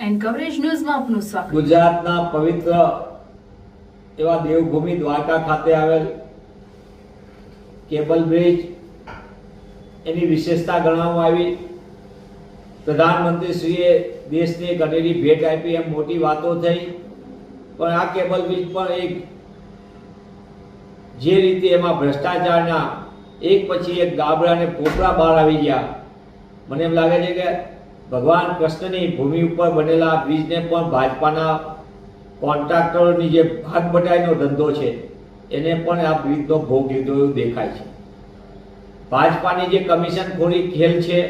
Nine coverage ન્યૂઝમાં આપનું સ્વાગત. ગુજરાતના પવિત્ર એવા દેવભૂમિ દ્વારકા ખાતે આવેલ કેબલ બ્રિજ એની વિશેષતા ગણવામાં આવી. પ્રધાનમંત્રીશ્રીએ દેશને ઘટેલી ભેટ આપી એમ મોટી વાતો થઈ. પણ આ કેબલ બ્રિજ પણ એક જે રીતે એમાં ભ્રષ્ટાચારના એક પછી એક ગાબડા અને પોપડા બહાર આવી ગયા. મને એમ લાગે છે કે ભગવાન કૃષ્ણની ભૂમિ ઉપર બનેલા બ્રિજને પણ ભાજપાના કોન્ટ્રાક્ટરોની જે ભાગ બટાઈનો ધંધો છે, એને પણ આ બ્રિજનો ભોગ લીધો એવું દેખાય છે. ભાજપાની જે કમિશન ખોરી ખેલ છે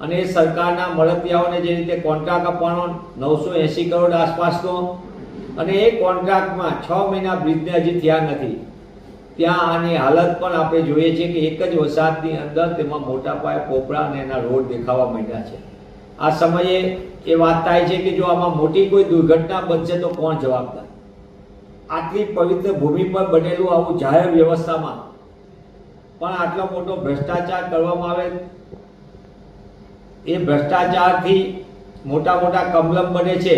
અને સરકારના મળતિયાઓને જે રીતે કોન્ટ્રાક્ટ આપવાનો નવસો એંસી કરોડ આસપાસનો અને એ કોન્ટ્રાક્ટમાં છ મહિના બ્રિજને હજી થયા નથી. ત્યાં આની હાલત પણ આપણે જોઈએ છીએ કે એક જ વરસાદની અંદર તેમાં મોટા પાયે પોપડા અને એના રોડ દેખાવા માંડ્યા છે. આ સમયે એ વાત થાય છે કે જો આમાં મોટી કોઈ દુર્ઘટના બનશે તો કોણ જવાબદાર? આટલી પવિત્ર ભૂમિ પર બનેલું આવું જાહેર વ્યવસ્થામાં પણ આટલો મોટો ભ્રષ્ટાચાર કરવામાં આવે, એ ભ્રષ્ટાચારથી મોટા મોટા કમલમ બને છે,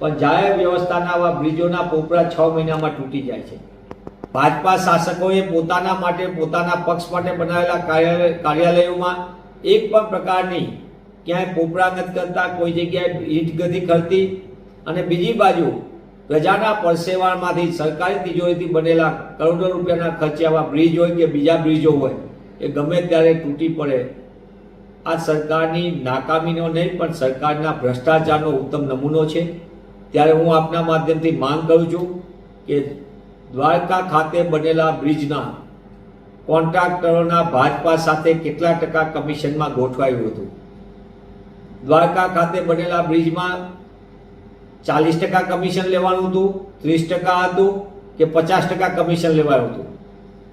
પણ જાહેર વ્યવસ્થાના આવા બ્રિજોના પોપડા છ મહિનામાં તૂટી જાય છે. ભાજપા શાસકોએ પોતાના માટે પોતાના પક્ષ માટે બનાવેલા કાર્યાલય કાર્યાલયોમાં એક પણ પ્રકારની ક્યાંય પોપડા નથી કરતા કોઈ જગ્યાએ ઈટ ગતિ કરતી અને બીજી બાજુ પ્રજાના પરસેવામાંથી સરકારી તિજોરીથી બનેલા કરોડો રૂપિયાના ખર્ચે આવા બ્રિજ હોય કે બીજા બ્રિજો હોય, એ ગમે ત્યારે તૂટી પડે. આ સરકારની નાકામીનો નહીં, પણ સરકારના ભ્રષ્ટાચારનો ઉત્તમ નમૂનો છે. ત્યારે હું આપના માધ્યમથી માંગ કરું છું કે દ્વારકા ખાતે બનેલા બ્રિજના કોન્ટ્રાક્ટરોના ભાજપા સાથે કેટલા ટકા કમિશનમાં ગોઠવાયું હતું? દ્વારકા ખાતે બનેલા બ્રિજમાં ચાલીસ ટકા કમિશન લેવાનું હતું, ત્રીસ ટકા હતું કે પચાસ ટકા કમિશન લેવાનું હતું.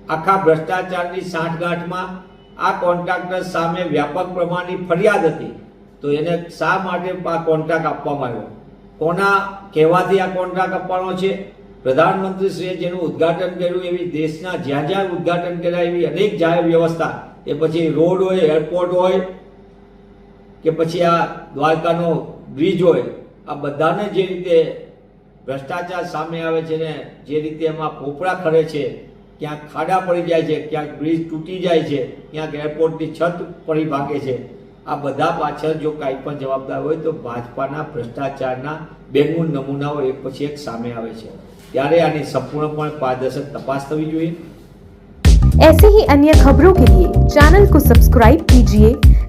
આખા ભ્રષ્ટાચારની સાંઠગાંઠમાં આ કોન્ટ્રાક્ટર સામે વ્યાપક પ્રમાણની ફરિયાદ હતી. તો એને શા માટે આ કોન્ટ્રાક્ટ આપવામાં આવ્યો? કોના કહેવાથી આ કોન્ટ્રાક્ટ આપવાનો છે? પ્રધાનમંત્રીશ્રીએ જેનું ઉદ્ઘાટન કર્યું, એવી દેશના જ્યાં જ્યાં ઉદ્ઘાટન કર્યા એવી અનેક જાહેર વ્યવસ્થા. એ પછી રોડ હોય, એરપોર્ટ હોય કે પછી આ દ્વારકાનો બ્રિજ હોય આ બધાને જે રીતે ભ્રષ્ટાચાર સામે આવે છે ને જે રીતે એમાં પોપડા ખરે છે ક્યાંક ખાડા પડી જાય છે ક્યાંક બ્રિજ તૂટી જાય છે ક્યાંક એરપોર્ટની છત પડી ભાગે છે આ બધા પાછળ જો કાંઈ પણ જવાબદાર હોય તો ભાજપાના ભ્રષ્ટાચારના બેગુણ નમૂનાઓ એક પછી એક સામે આવે છે ત્યારે આની સંપૂર્ણપણે પારદર્શક તપાસ થવી જોઈએ ऐसे ही अन्य खबरों के लिए चैनल को सब्सक्राइब कीजिए